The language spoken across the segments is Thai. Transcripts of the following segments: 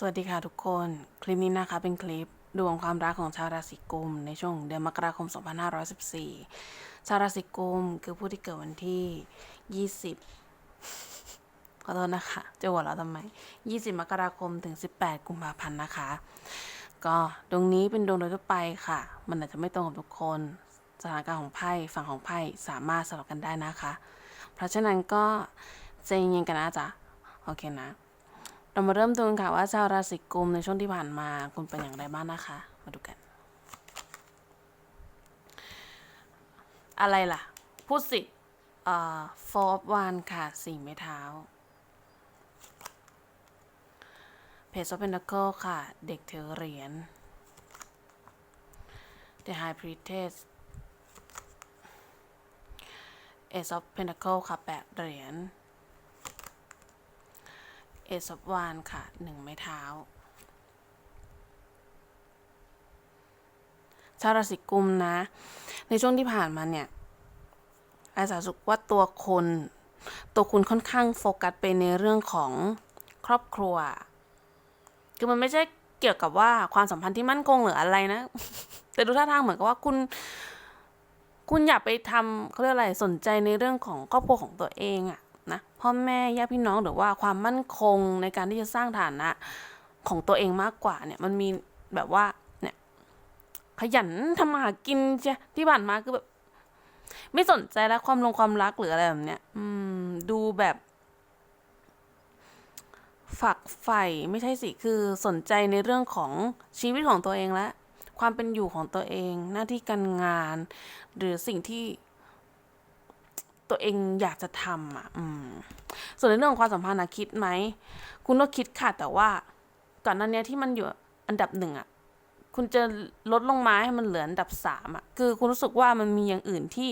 สวัสดีค่ะทุกคน คลิปนี้นะคะเป็นคลิปดวงความรักของชาวราศีกุม ในช่วงเดือนมกราคม 2514 ชาวราศีกุมคือผู้ที่เกิดวันที่ 20 ขอโทษนะคะ จะหัวเราะทำไม 20 มกราคมถึง 18 กุมภาพันธ์นะคะ ก็ดวงนี้เป็นดวงโดยทั่วไปค่ะ มันอาจจะไม่ตรงกับทุกคน สถานการณ์ของไพ่ฝั่งของไพ่สามารถสลับกันได้นะคะ เพราะฉะนั้นก็ใจเย็นๆกันนะจ๊ะ โอเคนะ เรามาเริ่มดูกันค่ะว่าชาวราศีกุมในช่วงที่ผ่านมาคุณเป็นอย่างไรบ้างนะคะ มาดูกัน อะไรล่ะ พูดสิเอ่อฟอร์วานค่ะสี่ไม้เท้าเพจออฟเพนดักค่ะ เด็กถือเหรียญ The High Priestess Ace of Pentacle ค่ะแปดเหรียญ เอซอบวานค่ะหนึ่งไม้เท้า ชาวราศีกุมนะ ในช่วงที่ผ่านมาเนี่ย อาจารย์สุกว่าตัวคนตัวคุณค่อนข้างโฟกัสไปในเรื่องของครอบครัว คือมันไม่ใช่เกี่ยวกับว่าความสัมพันธ์ที่มั่นคงหรืออะไรนะ แต่ดูท่าทางเหมือนกับว่าคุณ คุณอยากไปทำเขาเรียกอะไรสนใจในเรื่องของครอบครัวของตัวเองอะ นะพ่อแม่ญาติพี่น้องหรือว่าความมั่นคงในการที่จะสร้างฐานะของตัวเองมากกว่าเนี่ยมันมีแบบว่าเนี่ยขยันทำมาหากินใช่ที่ผ่านมาคือแบบ ไม่สนใจแล้วความลงความรักหรืออะไรแบบเนี้ย อืม ดูแบบฝักใฝ่ไม่ใช่สิคือสนใจในเรื่องของชีวิตของตัวเองและ ความเป็นอยู่ของตัวเอง หน้าที่การงาน หรือสิ่งที่ ตัวเองอยากจะทำอะ อืม ส่วนในเรื่องของความสัมพันธ์นะคิดไหม คุณก็คิดค่ะ แต่ว่า ก่อนหน้านี้ที่มันอยู่อันดับหนึ่งอะ คุณจะลดลงมาให้มันเหลืออันดับสามอะ คือคุณรู้สึกว่ามันมีอย่างอื่นที่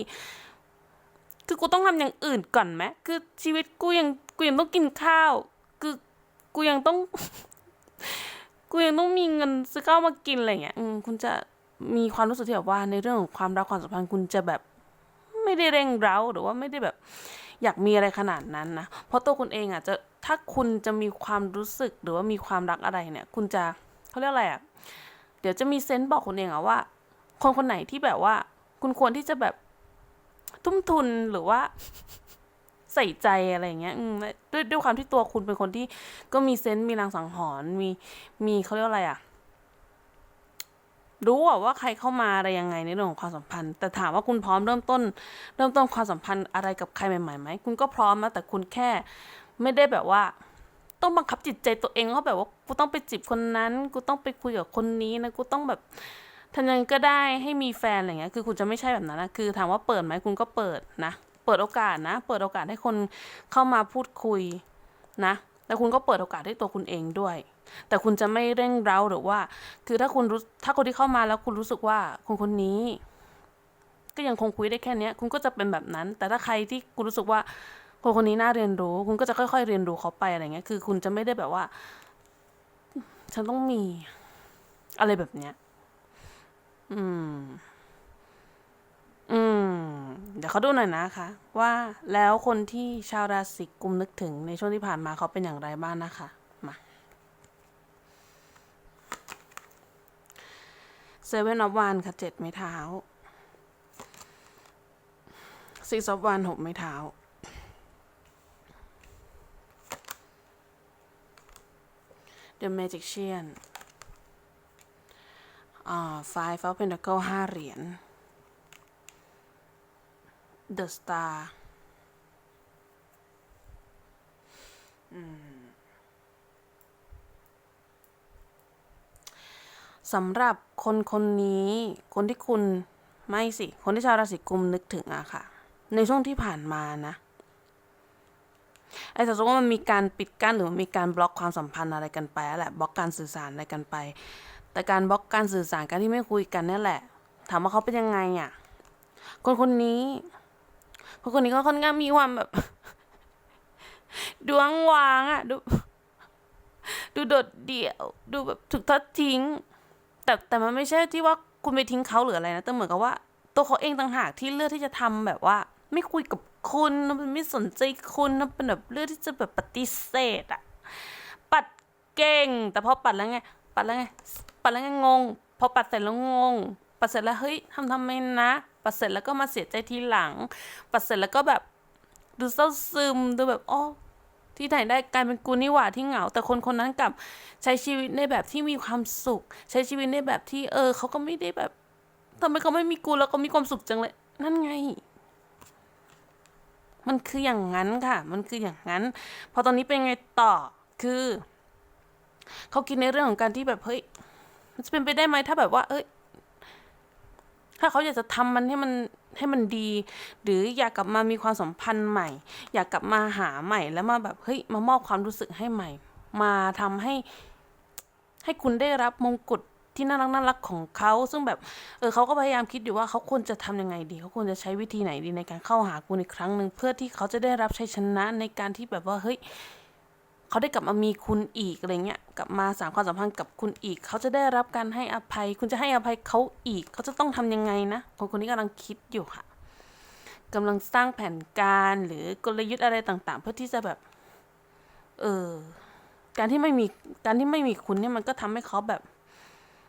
คือกูต้องทำอย่างอื่นก่อนไหม คือชีวิตกูยังกูยังต้องกินข้าว คือกูยังต้อง กูยังต้องมีเงินซื้อข้าวมากินอะไรอย่างเงี้ย อืม คุณจะมีความรู้สึกที่แบบว่าในเรื่องของความรักความสัมพันธ์คุณจะแบบ ไม่ได้เร่งเร้าหรือว่าไม่ได้แบบอยากมีอะไรขนาดนั้นนะ เพราะตัวคุณเองอะจะถ้าคุณจะมีความรู้สึกหรือว่ามีความรักอะไรเนี่ย คุณจะเขาเรียกอะไรอะเดี๋ยวจะมีเซนส์บอกคุณเองอะว่า คนคนไหนที่แบบว่า คุณควรที่จะแบบทุ่มทุนหรือว่าใส่ใจอะไรเงี้ยด้วยด้วยความที่ตัวคุณเป็นคนที่ก็มีเซนส์มีรางสังหรณ์มีมีเขาเรียกว่าอะไรอะ รู้ว่าใครเข้ามาอะไรยังไงในเรื่องของความสัมพันธ์ แต่ถามว่าคุณพร้อมเริ่มต้น เริ่มต้นความสัมพันธ์อะไรกับใครใหม่ๆไหมคุณก็พร้อมนะแต่คุณแค่ไม่ได้แบบว่า ต้องบังคับจิตใจตัวเองว่าแบบว่ากูต้องไปจีบคนนั้น กูต้องไปคุยกับคนนี้นะกูต้องแบบทำยังไงก็ได้ให้มีแฟนอะไรเงี้ยคือคุณจะไม่ใช่แบบนั้นนะคือถามว่าเปิดไหมคุณก็เปิดนะ เปิดโอกาสนะ เปิดโอกาสให้คนเข้ามาพูดคุยนะแต่คุณก็เปิดโอกาสให้ตัวคุณเองด้วย แต่คุณจะไม่เร่งเร้าหรือว่า คือถ้าคุณรู้ถ้าคนที่เข้ามาแล้วคุณรู้สึกว่าคนคนนี้ ก็ยังคงคุยได้แค่เนี้ยคุณก็จะเป็นแบบนั้น แต่ถ้าใครที่คุณรู้สึกว่าคนคนนี้น่าเรียนรู้ คุณก็จะค่อย ๆ เรียนรู้เขาไปอะไรเงี้ย คือคุณจะไม่ได้แบบว่า ฉันต้องมีอะไรแบบเนี้ย อืม อืม เดี๋ยวเขาดูหน่อยนะคะ ว่าแล้วคนที่ชาวราศีกุมนึกถึงในช่วงที่ผ่านมาเขาเป็นอย่างไรบ้างนะคะ มา เซเว่นออฟวันค่ะเจ็ดไม้เท้าซีซอฟวันหกไม้เท้าเดอะแมจิกเชียนอ่าไฟฟ้าเพนทักเกิลห้าเหรียญเดอะสตาร์อืม สำหรับคนคนนี้คนที่คุณไม่สิ คนที่ชาวราศีกุมนึกถึงอะค่ะ ในช่วงที่ผ่านมานะไอ้สมมติว่ามันมีการปิดกั้นหรือมันมีการบล็อกความสัมพันธ์อะไรกันไปแล้วแหละบล็อกการสื่อสารอะไรกันไป แต่การบล็อกการสื่อสารการที่ไม่คุยกันนี่แหละ ถามว่าเขาเป็นยังไงอะคนคนนี้คนคนนี้ก็ค่อนข้างมีความแบบ ดวงวางอะดูดูโดดเดี่ยว ดูแบบถูกทอดทิ้ง แต่แต่มันไม่ใช่ที่ว่าคุณไปทิ้งเขาหรืออะไรนะแต่เหมือนกับว่า ตัวเขาเองต่างหากที่เลือกที่จะทำแบบว่า ไม่คุยกับคุณไม่สนใจคุณมันเป็นแบบเลือกที่จะแบบปฏิเสธอะปัดเก่ง แต่พอปัดแล้วไง ปัดแล้วไง ปัดแล้วไงงง พอปัดเสร็จแล้วงง ปัดเสร็จแล้วเฮ้ยทำทำไมนะ ปัดเสร็จแล้วก็มาเสียใจทีหลัง ปัดเสร็จแล้วก็แบบดูเศร้าซึมดูแบบอ๋อ ที่ไหนได้กลายเป็นกูนี่หว่าที่เหงา แต่คนคนนั้นกลับใช้ชีวิตในแบบที่มีความสุข ใช้ชีวิตในแบบที่เออเขาก็ไม่ได้แบบทำไมเขาไม่มีกูแล้วเขามีความสุขจังเลย นั่นไง มันคืออย่างนั้นค่ะ มันคืออย่างนั้น พอตอนนี้เป็นไงต่อคือเขาคิดในเรื่องของการที่แบบเฮ้ยมันจะเป็นไปได้ไหมถ้าแบบว่า เอ้ย ถ้าเขาอยากจะทำมันให้มันให้มันดี หรืออยากกลับมามีความสัมพันธ์ใหม่ อยากกลับมาหาใหม่ แล้วมาแบบเฮ้ยมามอบความรู้สึกให้ใหม่ มาทำให้ ให้คุณได้รับมงกุฎที่น่ารักน่ารักของเขาซึ่งแบบเออเขาก็พยายามคิดอยู่ว่าเขาควรจะทำยังไงดี เขาควรจะใช้วิธีไหนดีในการเข้าหาคุณอีกครั้งหนึ่งเพื่อที่เขาจะได้รับชัยชนะในการที่แบบว่าเฮ้ย เขาได้กลับมามีคุณอีกอะไรเงี้ยกลับมาสานความสัมพันธ์กับคุณอีก เขาจะได้รับการให้อภัย คุณจะให้อภัยเขาอีก เขาจะต้องทำยังไงนะคนคนนี้กำลังคิดอยู่ค่ะกำลังสร้างแผนการหรือกลยุทธ์อะไรต่างๆ เพื่อที่จะแบบเออการที่ไม่มีการที่ไม่มีคุณเนี่ยมันก็ทำให้เขาแบบ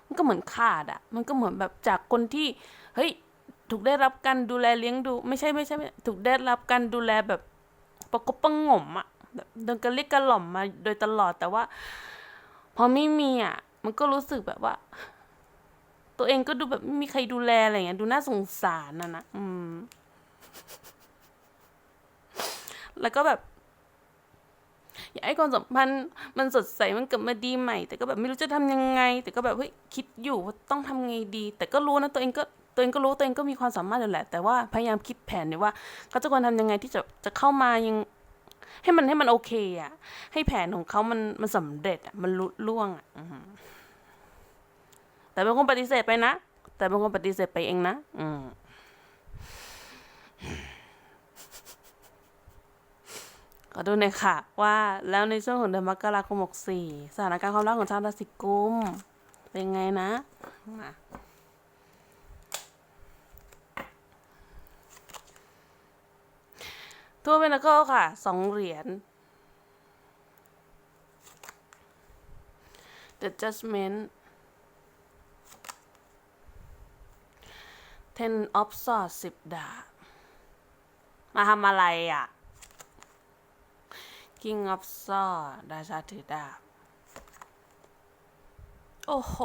มันก็เหมือนขาดอะมันก็เหมือนแบบจากคนที่เฮ้ยถูกได้รับการดูแลเลี้ยงดู ไม่ใช่ไม่ใช่ไม่ถูกได้รับการดูแลแบบประกบประงมอะ เดินกระเลิกกระหล่อมมาโดยตลอดแต่ว่า พอไม่มีอะ มันก็รู้สึกแบบว่า ตัวเองก็ดูแบบไม่มีใครดูแลอะไรเงี้ยดูน่าสงสารนะนะอืม แล้วก็แบบอยากให้ความสัมพันธ์มันสดใสมันกลับมาดีใหม่ แต่ก็แบบไม่รู้จะทำยังไง แต่ก็แบบเฮ้ยคิดอยู่ว่าต้องทำไงดี แต่ก็รู้นะตัวเองก็ตัวเองก็รู้ตัวเองก็มีความสามารถอยู่แหละ แต่ว่าพยายามคิดแผนเนี่ยว่าเขาจะควรทำยังไงที่จะจะเข้ามายัง ให้มันให้มันโอเคอะให้แผนของเขามันมันสำเร็จอะมันลุล่วงอะแต่เป็นคนปฏิเสธไปนะ แต่เป็นคนปฏิเสธไปเองนะ อืมขอดูหน่อยค่ะ ว่าแล้วในช่วงของเดือนมกราคม64สถานการณ์ความรักของชาวราศีกุมเป็นไงนะมา ทั่วเป็นนักค่ะสองเหรียญ The Judgment Ten of Swords สิบดาบมาทำอะไรอะ King of Swords ราชาถือดาบ โอ้โห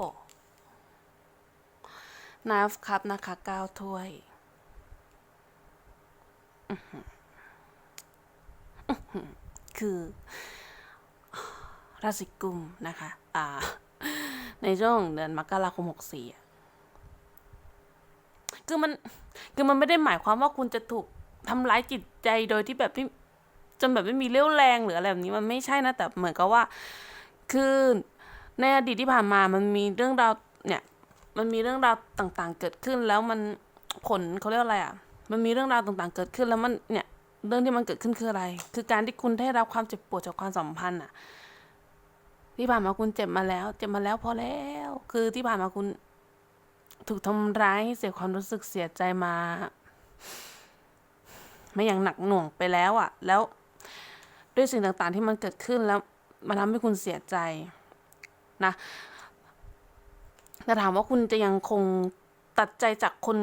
Nine Cup นะคะเก้าถ้วย อื้อหืออื้อหือ คือราศีกุมนะคะอ่าในช่วงเดือนมกราคมหกสี่คือมันคือมันไม่ได้หมายความว่าคุณจะถูกทำร้ายจิตใจโดยที่แบบไม่จนแบบไม่มีเรี่ยวแรงหรืออะไรแบบนี้มันไม่ใช่นะแต่เหมือนกับว่า คือในอดีตที่ผ่านมามันมีเรื่องราวเนี่ย มันมีเรื่องราวต่างๆ เกิดขึ้นแล้วมันผลเขาเรียกอะไรอะ มันมีเรื่องราวต่างๆ เกิดขึ้นแล้วมันเนี่ย เรื่องที่มันเกิดขึ้นคืออะไร คือการที่คุณได้รับความเจ็บปวดจากความสัมพันธ์อะ ที่ผ่านมาคุณเจ็บมาแล้ว เจ็บมาแล้วพอแล้ว คือที่ผ่านมาคุณ ถูกทำร้ายให้เสียความรู้สึกเสียใจมาไม่อย่างหนักหน่วงไปแล้วอะ่ะ แล้วด้วยสิ่งต่างๆที่มันเกิดขึ้นแล้วมันทำให้คุณเสียใจนะแต่ถามว่าคุณจะยังคงตัดใจจากคน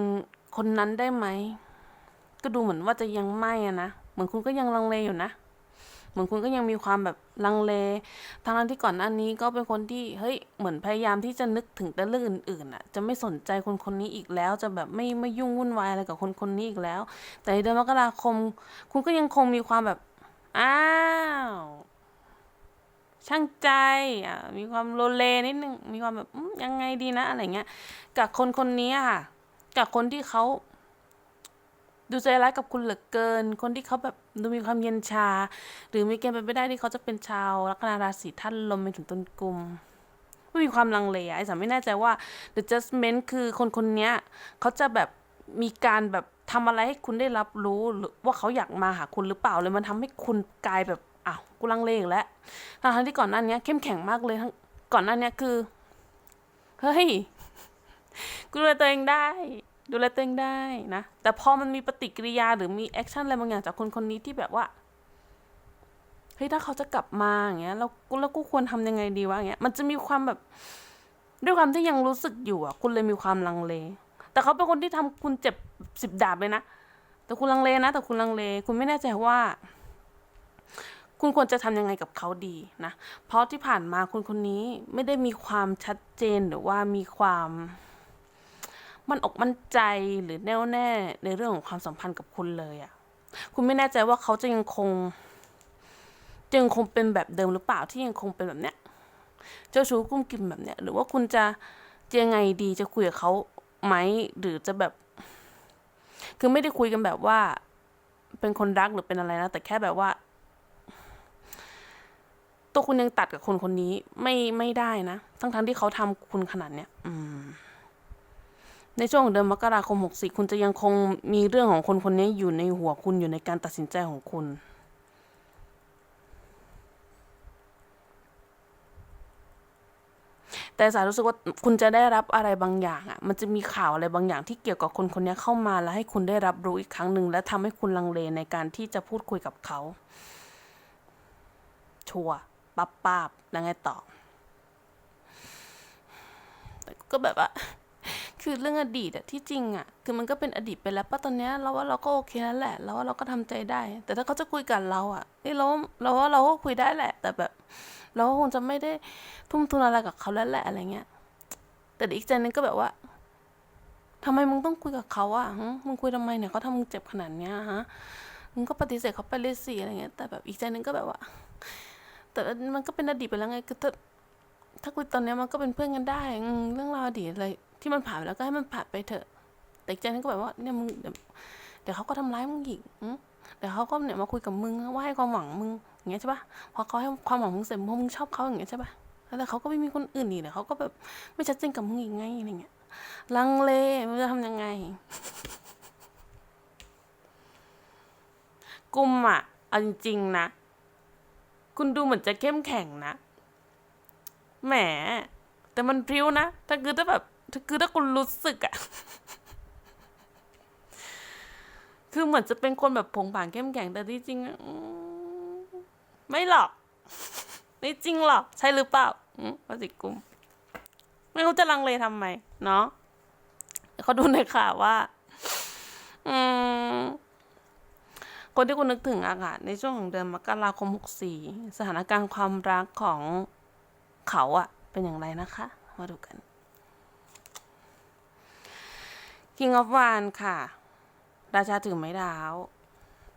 คนนั้นได้ไหม ก็ดูเหมือนว่าจะยังไม่อะนะ มือนคุณก็ยังลังเลอยู่นะ เหมือนคุณก็ยังมีความแบบลังเลทางนั้นที่ก่อนหน้านี้ก็เป็นคนที่เฮ้ยเหมือนพยายามที่จะนึกถึงแต่เรื่องอื่นๆอะ จะไม่สนใจคนคนนี้อีกแล้ว จะแบบไม่ไม่ยุ่งวุ่นวายอะไรกับคนคนนี้อีกแล้ว แต่เดือนมกราคม คุณก็ยังคงมีความแบบอ้าวช่างใจอะมีความโลเลนิดนึงมีความแบบยังไงดีนะอะไรเงี้ยกับคนคนนี้ค่ะ กับคนที่เขา ดูใจร้ายกับคุณเหลือเกิน คนที่เขาแบบดูมีความเย็นชา หรือมีเกณฑ์เป็นไปได้ที่เขาจะเป็นชาวลัคนาราศีท่านลมไปถึงต้นกลุ่มไม่มีความลังเลอะไอ้สามไม่แน่ใจว่า the judgment คือคนคนนี้เขาจะแบบมีการแบบทำอะไรให้คุณได้รับรู้หรือว่าเขาอยากมาหาคุณหรือเปล่าเลยมันทำให้คุณกลายแบบอ้าวกูลังเลอีกแล้วทั้งที่ก่อนหน้านี้เข้มแข็งมากเลยทั้งก่อนหน้านี้คือเฮ้ยกูดูแลตัวเองได้ ดูแลตัวเองได้นะ แต่พอมันมีปฏิกิริยาหรือมีแอคชั่นอะไรบางอย่างจากคนคนนี้ที่แบบว่าเฮ้ยถ้าเขาจะกลับมาอย่างเงี้ยแล้วแล้วกูควรทำยังไงดีวะอย่างเงี้ยมันจะมีความแบบ ด้วยความที่ยังรู้สึกอยู่อะ คุณเลยมีความลังเล แต่เขาเป็นคนที่ทำคุณเจ็บสิบดาบเลยนะแต่คุณลังเลนะ แต่คุณลังเล คุณไม่แน่ใจว่า คุณควรจะทำยังไงกับเขาดีนะเพราะที่ผ่านมาคนคนนี้ไม่ได้มีความชัดเจนหรือว่ามีความ มันอกมั่นใจหรือแน่วแน่ในเรื่องของความสัมพันธ์กับคุณเลยอะ่ะ คุณไม่แน่ใจว่าเขาจะยังคงจะยังคงเป็นแบบเดิมหรือเปล่าที่ยังคงเป็นแบบเนี้ย เจ้าชู้กุ้มกิ่มแบบเนี้ย หรือว่าคุณจะจะยังไงดีจะคุยกับเขาไหมหรือจะแบบ คือไม่ได้คุยกันแบบว่า เป็นคนรักหรือเป็นอะไรนะ แต่แค่แบบว่า ตัวคุณยังตัดกับคนคนนี้ไม่ไม่ได้นะ ทั้งทั้งที่เขาทำคุณขนาดเนี้ย อืม ในช่วงเดือนมกราคม 64 คุณจะยังคงมีเรื่องของคนคนนี้อยู่ในหัวคุณอยู่ในการตัดสินใจของคุณ แต่สารู้สึกว่าคุณจะได้รับอะไรบางอย่างอะ่ะ มันจะมีข่าวอะไรบางอย่างที่เกี่ยวกับคนคนนี้เข้ามาแล้วให้คุณได้รับรู้อีกครั้งหนึ่งและทำให้คุณลังเลในการที่จะพูดคุยกับเขา ชัวร์ปั๊บป้าบแล้วไงต่อแต่ก็แบบว่า คือเรื่องอดีตอะที่จริงอะคือมันก็เป็นอดีตไปแล้วป้าตอนเนี้ยเราว่าเราก็โอเคแล้วแหละเราว่าเราก็ทำใจได้ แต่ถ้าเขาจะคุยกับเราอะนี่เราเราว่าเราก็คุยได้แหละ แต่แบบ เราก็คงจะไม่ได้ทุ่มทุนอะไรกับเขาแล้วแหละอะไรเงี้ย แต่อีกใจนึงก็แบบว่าทำไมมึงต้องคุยกับเขาอะมึงคุยทำไมเนี่ยเขาทำมึงเจ็บขนาดเนี้ยฮะมึงก็ปฏิเสธเขาไปเลยสิอะไรเงี้ย แต่แบบอีกใจนึงก็แบบว่า แต่มันก็เป็นอดีตไปแล้วไงคือ ถ้าคุยตอนนี้มันก็เป็นเพื่อนกันได้เรื่องราวอดีตอะไรที่มันผ่านไปแล้วก็ให้มันผ่านไปเถอะ แต่ใจนึงก็แบบว่าเนี่ยมึงเดี๋ยวเดี๋ยวเขาก็ทำร้ายมึงอีกเดี๋ยวเขาก็เนี่ยมาคุยกับมึงว่าให้ความหวังมึงอย่างเงี้ยใช่ปะพอเขาให้ความหวังมึงเสร็จพอมึงชอบเขาอย่างเงี้ยใช่ปะแล้วเขาก็ไม่มีคนอื่นอีกเดี๋ยวเขาก็แบบไม่ชัดเจนกับมึงอีกไงอะไรเงี้ยลังเลไม่รู้จะทำยังไง กุมอะเอาจริงๆนะ คุณดูเหมือนจะเข้มแข็งนะ แหม แต่มันพริ้วนะ ถ้าคือถ้าแบบถ้าคือถ้าคุณรู้สึกอะคือเหมือนจะเป็นคนแบบผงผางเข้มแข็งแต่ที่จริงอะไม่หรอก ไม่จริงหรอก ใช่หรือเปล่าอืมภาษีกุม ไม่รู้จะลังเลทำไม เนาะเขาดูในข่าวว่า อืมคนที่คุณนึกถึงอะค่ะในช่วงของเดือนมกราคม 64 สถานการณ์ความรักของ เขาอะเป็นอย่างไรนะคะ มาดูกัน King of w a n ค่ะ ราชาถือไม้เท้า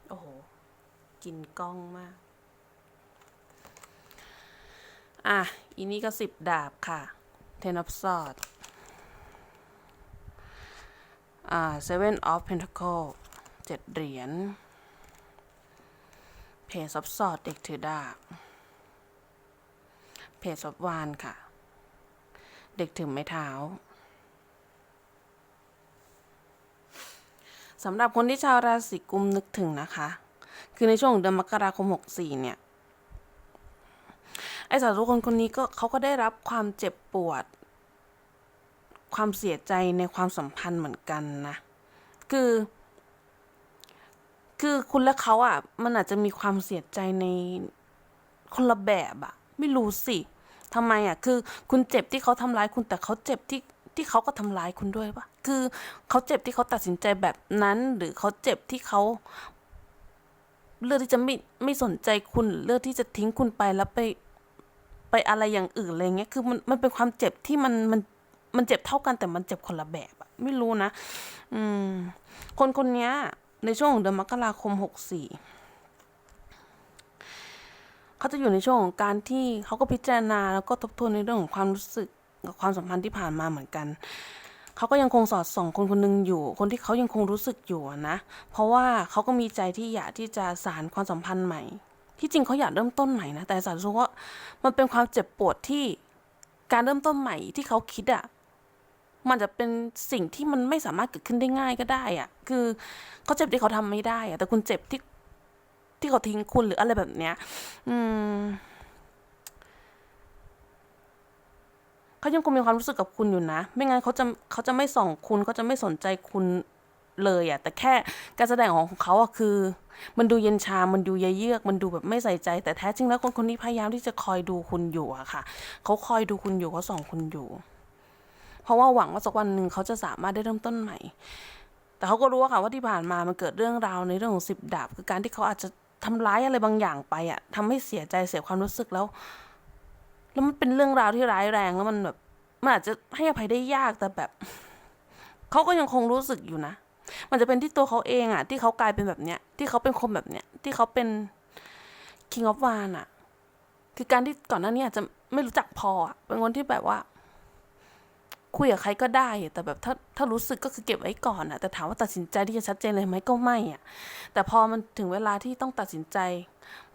โอ้โห กินกล้องมาก อะ อีนี่ก็สิบดาบค่ะ Ten of Swords อ่า Seven of Pentacles เจ็ดเหรียญเพจซับสอดเด็กถือดาบ เพจซับวานค่ะ เด็กถือไม้เท้าสำหรับคนที่ชาวราศีกุมนึกถึงนะคะ คือในช่วงเดือนมกราคม 64 เนี่ย ไอ้สาวทุกคนคนนี้ก็เขาก็ได้รับความเจ็บปวด ความเสียใจในความสัมพันธ์เหมือนกันนะ คือ คือคุณและเขาอะ มันอาจจะมีความเสียใจในคนละแบบอะ ไม่รู้สิ ทำไมอะคือคุณเจ็บที่เขาทำร้ายคุณแต่เขาเจ็บที่ที่เขาก็ทำร้ายคุณด้วยปะคือเขาเจ็บที่เขาตัดสินใจแบบนั้น หรือเขาเจ็บที่เขาเลือกที่จะไม่ไม่สนใจคุณเลือกที่จะทิ้งคุณไปแล้วไปไปอะไรอย่างอื่นอะไรเงี้ยคือมันมันเป็นความเจ็บที่มันมันมันเจ็บเท่ากันแต่มันเจ็บคนละแบบอะไม่รู้นะ อืม คนคนเนี้ยในช่วงของเดือนมกราคมหกสี่ เขาจะอยู่ในช่วงของการที่เขาก็พิจารณาแล้วก็ทบทวนในเรื่องของความรู้สึกกับความสัมพันธ์ที่ผ่านมาเหมือนกันเขาก็ยังคงสอดส่องคนคนหนึงอยู่ คนที่เขายังคงรู้สึกอยู่นะ เพราะว่าเขาก็มีใจที่อยากที่จะสานความสัมพันธ์ใหม่ ที่จริงเขาอยากเริ่มต้นใหม่นะ แต่สารสึกว่ามันเป็นความเจ็บปวดที่การเริ่มต้นใหม่ที่เขาคิดอะมันจะเป็นสิ่งที่มันไม่สามารถเกิดขึ้นได้ง่ายก็ได้อะคือเขาเจ็บที่เขาทำไม่ได้อะแต่คุณเจ็บที่ ที่เขาทิ้งคุณหรืออะไรแบบเนี้ย อืมเขายังคงมีความรู้สึกกับคุณอยู่นะ ไม่งั้นเขาจะเขาจะไม่ส่องคุณเขาจะไม่สนใจคุณเลยอะแต่แค่การแสดงของเขาอะคือ มันดูเย็นชา มันดูเยเยือก มันดูแบบไม่ใส่ใจ แต่แท้จริงแล้วคนคนนี้พยายามที่จะคอยดูคุณอยู่อะค่ะ เขาคอยดูคุณอยู่เขาส่องคุณอยู่ เพราะว่าหวังว่าสักวันหนึ่งเขาจะสามารถได้เริ่มต้นใหม่ แต่เขาก็รู้ว่าค่ะว่าที่ผ่านมามันเกิดเรื่องราวในเรื่องของสิบดาบคือการที่เขาอาจจะ ทำร้ายอะไรบางอย่างไปอะทำให้เสียใจเสียความรู้สึกแล้ว แล้วมันเป็นเรื่องราวที่ร้ายแรงแล้วมันแบบมันอาจจะให้อภัยได้ยากแต่แบบเขาก็ยังคงรู้สึกอยู่นะ มันจะเป็นที่ตัวเขาเองอะที่เขากลายเป็นแบบเนี้ย ที่เขาเป็นคนแบบเนี้ย ที่เขาเป็น king of w a n อะคือการที่ก่อนหน้านี้อาจจะไม่รู้จักพออะเป็นคนที่แบบว่า คุยกับใครก็ได้ แต่แบบถ้าถ้ารู้สึกก็คือเก็บไว้ก่อนอะแต่ถามว่าตัดสินใจที่จะชัดเจนเลยไหมก็ไม่อะแต่พอมันถึงเวลาที่ต้องตัดสินใจ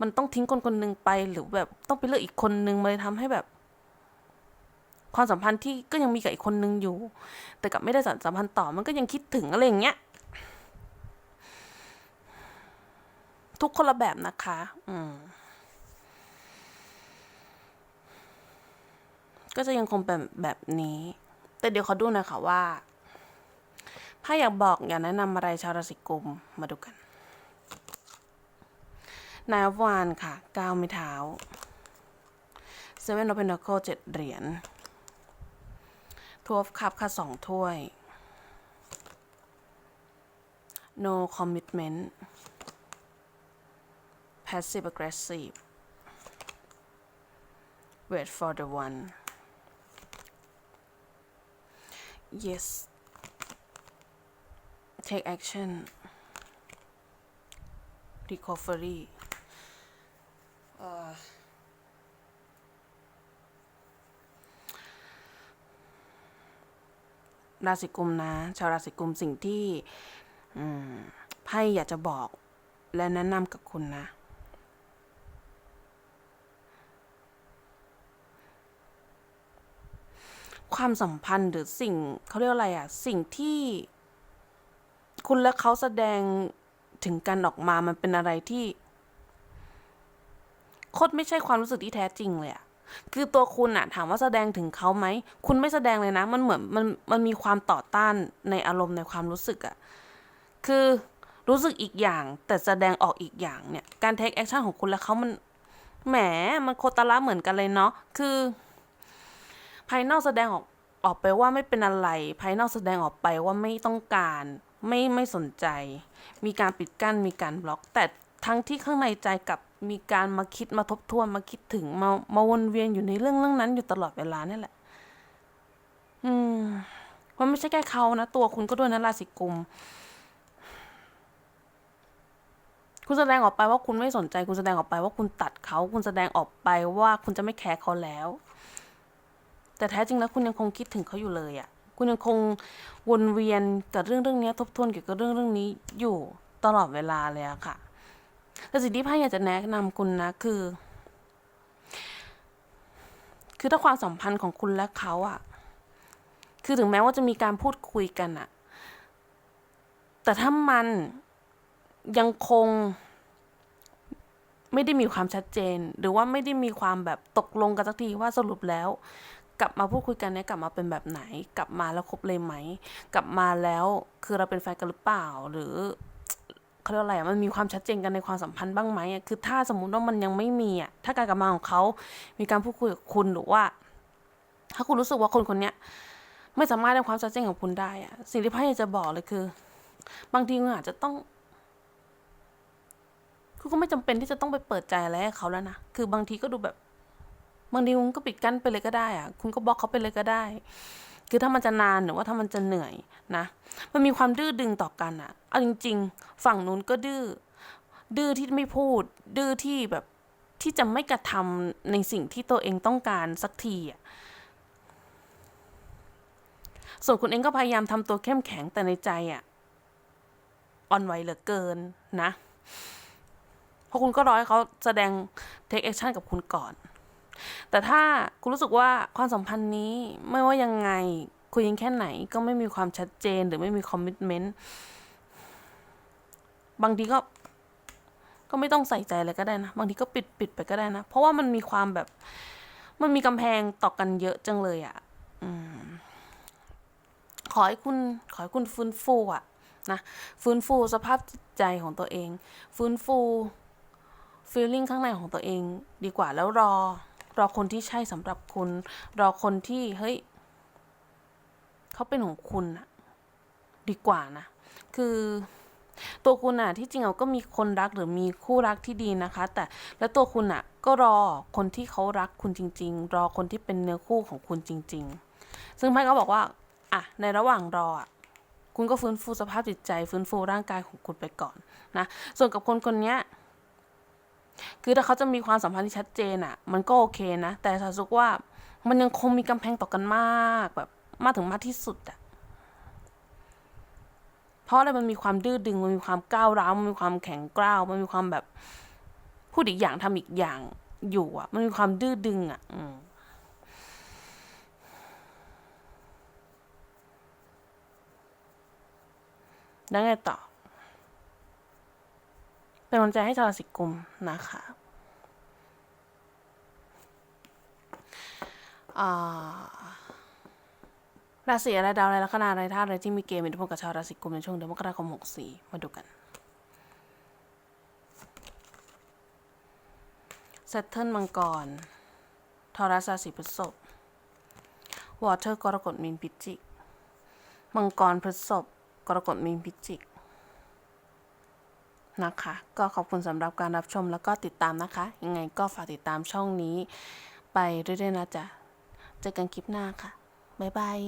มันต้องทิ้งคนคนหนึ่งไป หรือแบบต้องไปเลือกอีกคนนึงมันเลยทำให้แบบ ความสัมพันธ์ที่ก็ยังมีกับอีกคนนึงอยู่ แต่กับไม่ได้สัมพันธ์ต่อมันก็ยังคิดถึงอะไรอย่างเงี้ยทุกคนละแบบนะคะ อืม ก็จะยังคงเป็นแบบนี้ แต่เดี๋ยวขอดูหน่อยค่ะว่า ถ้าอยากบอกอยากแนะนำอะไรชาวราศีกุมมาดูกัน นายอวานค่ะก้าวไม่เท้าเซเว่นโอเพนโคเจ็ดเหรียญทัวร์คัพค่ะสองถ้วย no commitment passive aggressive wait for the one yes take action recovery ราศีกุมนะ ชาวราศีกุมสิ่งที่ไพ่อยากจะบอกและแนะนำกับคุณนะ ความสัมพันธ์หรือสิ่งเขาเรียกอะไรอะสิ่งที่ คุณและเขาแสดงถึงกันออกมามันเป็นอะไรที่โคตรไม่ใช่ความรู้สึกที่แท้จริงเลยอะคือตัวคุณอะถามว่าแสดงถึงเขาไหม คุณไม่แสดงเลยนะ มันเหมือนมันมันมีความต่อต้านในอารมณ์ในความรู้สึกอะคือรู้สึกอีกอย่างแต่แสดงออกอีกอย่างเนี่ย การเทคแอคชั่นของคุณและเขามันแหมมันโคตรละเหมือนกันเลยเนาะคือ ภายนอกแสดงออกออกไปว่าไม่เป็นอะไร ภายนอกแสดงออกไปว่าไม่ต้องการ ไม่ไม่สนใจ มีการปิดกั้นมีการบล็อก แต่ทั้งที่ข้างในใจกับมีการมาคิดมาทบทวนมาคิดถึงมามาวนเวียนอยู่ในเรื่องเรื่องนั้นอยู่ตลอดเวลานี่แหละ อืมมันไม่ใช่แค่เขานะ ตัวคุณก็ด้วยนะราศีกุม คุณแสดงออกไปว่าคุณไม่สนใจ คุณแสดงออกไปว่าคุณตัดเขา คุณแสดงออกไปว่าคุณจะไม่แคร์เขาแล้ว แต่แท้จริงแล้วคุณยังคงคิดถึงเขาอยู่เลยอะ่ะ คุณยังคงวนเวียนกับเรื่องเรื่องนี้ทบทวนเกี่ยวกับเรื่องเรื่องนี้อยู่ตลอดเวลาเลยอะค่ะ แต่สิ่งที่ไพ่อยากจะแนะนำคุณนะคือ คือถ้าความสัมพันธ์ของคุณและเขาอะคือถึงแม้ว่าจะมีการพูดคุยกันอะ แต่ถ้ามันยังคงไม่ได้มีความชัดเจน หรือว่าไม่ได้มีความแบบตกลงกันสักทีว่าสรุปแล้ว กลับมาพูดคุยกันเนี่ยกลับมาเป็นแบบไหน กลับมาแล้วคบเลยไหม กลับมาแล้วคือเราเป็นแฟนกันหรือเปล่า หรือเขาเรียกอะไรอะมันมีความชัดเจนกันในความสัมพันธ์บ้างไหมอะคือถ้าสมมุติว่ามันยังไม่มีอะถ้าการกลับมาของเขามีการพูดคุยกับคุณหรือว่า ถ้าคุณรู้สึกว่าคนคนเนี้ยไม่สามารถได้ความชัดเจนของคุณได้อะสิ่งที่พ่อยากจะบอกเลยคือ บางทีคุณอาจจะต้องคือก็ไม่จำเป็นที่จะต้องไปเปิดใจอะไรให้เขาแล้วนะ คือบางทีก็ดูแบบ บางทีคุณก็ปิดกั้นไปเลยก็ได้อะคุณก็บล็อกเขาไปเลยก็ได้ คือถ้ามันจะนานหรือว่าถ้ามันจะเหนื่อยนะ มันมีความดื้อดึงต่อกันอะเอาจริง ๆ ฝั่งนู้นก็ดื้อ ดื้อที่ไม่พูด ดื้อที่แบบที่จะไม่กระทำในสิ่งที่ตัวเองต้องการสักทีอะส่วนคุณเองก็พยายามทำตัวเข้มแข็งแต่ในใจอะอ่อนไหวเหลือเกินนะ เพราะคุณก็รอให้เขาแสดง take action กับคุณก่อน แต่ถ้าคุณรู้สึกว่าความสัมพันธ์นี้ไม่ว่ายังไงคุยกันแค่ไหนก็ไม่มีความชัดเจนหรือไม่มีคอมมิ t เมนต์บางทีก็ก็ไม่ต้องใส่ใจเลยก็ได้นะ บางทีก็ปิดปิดไปก็ได้นะ เพราะว่ามันมีความแบบ มันมีกำแพงต่อกันเยอะจังเลยอะ่ะขอให้คุณ ขอให้คุณฟื้นฟูอะนะฟื้นฟูสภาพจิตใจของตัวเอง ฟื้นฟูฟีลลิ่งข้างในของตัวเอง ดีกว่าแล้วรอ รอคนที่ใช่สำหรับคุณ รอคนที่เฮ้ยเขาเป็นของคุณอะดีกว่านะ คือตัวคุณอะที่จริงเราก็มีคนรักหรือมีคู่รักที่ดีนะคะ แต่แล้วตัวคุณอะก็รอคนที่เขารักคุณจริง ๆ รอคนที่เป็นเนื้อคู่ของคุณจริง ๆ ซึ่งไพ่ก็บอกว่าอะในระหว่างรออะคุณก็ฟื้นฟูสภาพจิตใจ ฟื้นฟูร่างกายของคุณไปก่อนนะส่วนกับคนคนเนี้ย คือถ้าเขาจะมีความสัมพันธ์ที่ชัดเจนอะมันก็โอเคนะ แต่สาสุกว่ามันยังคงมีกำแพงต่อกันมากแบบมากถึงมากที่สุดอะเพราะอะไรมันมีความดื้อดึง มันมีความก้าวร้าว มันมีความแข็งกร้าว มันมีความแบบพูดอีกอย่างทำอีกอย่างอยู่อะมันมีความดื้อดึงอะอืมแล้วไงต่อ เป็นกำลังใจให้ชาวราศีกุมนะคะราศีอะไรดาวอะไรลัคนาอะไรธาตุอะไรที่มีเกณฑ์มีอิทธิพลกับชาวราศีกุมในช่วงเดือนมกราคม 64 มาดูกัน เซตเทิลมังกรทอรัสราศีพฤษภวอเตอร์กรกฎมีนพิจิก มังกรพฤษภกรกฎมีนพิจิก นะคะ ก็ขอบคุณสำหรับการรับชมแล้วก็ติดตามนะคะ ยังไงก็ฝากติดตามช่องนี้ ไปเรื่อยๆนะจ๊ะ เจอกันคลิปหน้าค่ะ บ๊ายบาย